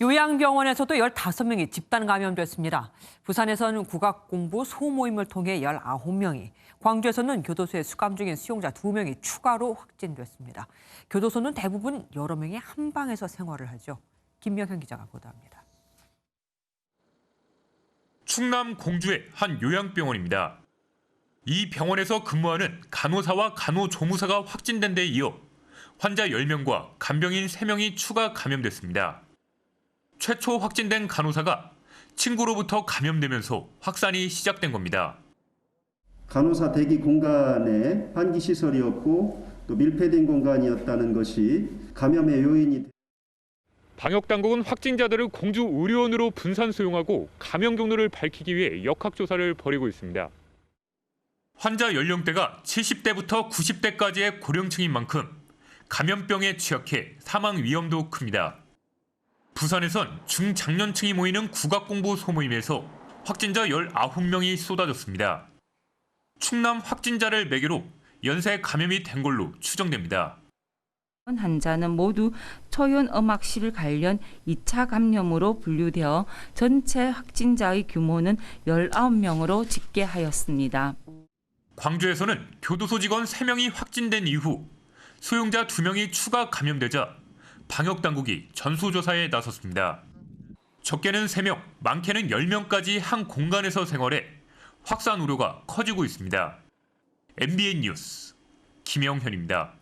요양병원에서도 15명이 집단 감염됐습니다. 부산에서는 국악공부 소모임을 통해 19명이, 광주에서는 교도소에 수감 중인 수용자 2명이 추가로 확진됐습니다. 교도소는 대부분 여러 명이 한 방에서 생활을 하죠. 김명현 기자가 보도합니다. 충남 공주의 한 요양병원입니다. 이 병원에서 근무하는 간호사와 간호조무사가 확진된 데 이어 환자 10명과 간병인 3명이 추가 감염됐습니다. 최초 확진된 간호사가 친구로부터 감염되면서 확산이 시작된 겁니다. 간호사 대기 공간에 환기 시설이 없고 또 밀폐된 공간이었다는 것이 감염의 요인이 방역 당국은 확진자들을 공주 의료원으로 분산 수용하고 감염 경로를 밝히기 위해 역학 조사를 벌이고 있습니다. 환자 연령대가 70대부터 90대까지의 고령층인 만큼 감염병에 취약해 사망 위험도 큽니다. 부산에선 중장년층이 모이는 국악공부 소모임에서 확진자 19명이 쏟아졌습니다. 충남 확진자를 매개로 연쇄 감염이 된 걸로 추정됩니다. 환자는 모두 초연음악실 관련 2차 감염으로 분류되어 전체 확진자의 규모는 19명으로 집계하였습니다. 광주에서는 교도소 직원 3명이 확진된 이후 수용자 2명이 추가 감염되자 방역 당국이 전수조사에 나섰습니다. 적게는 3명, 많게는 10명까지 한 공간에서 생활해 확산 우려가 커지고 있습니다. MBN 뉴스 김영현입니다.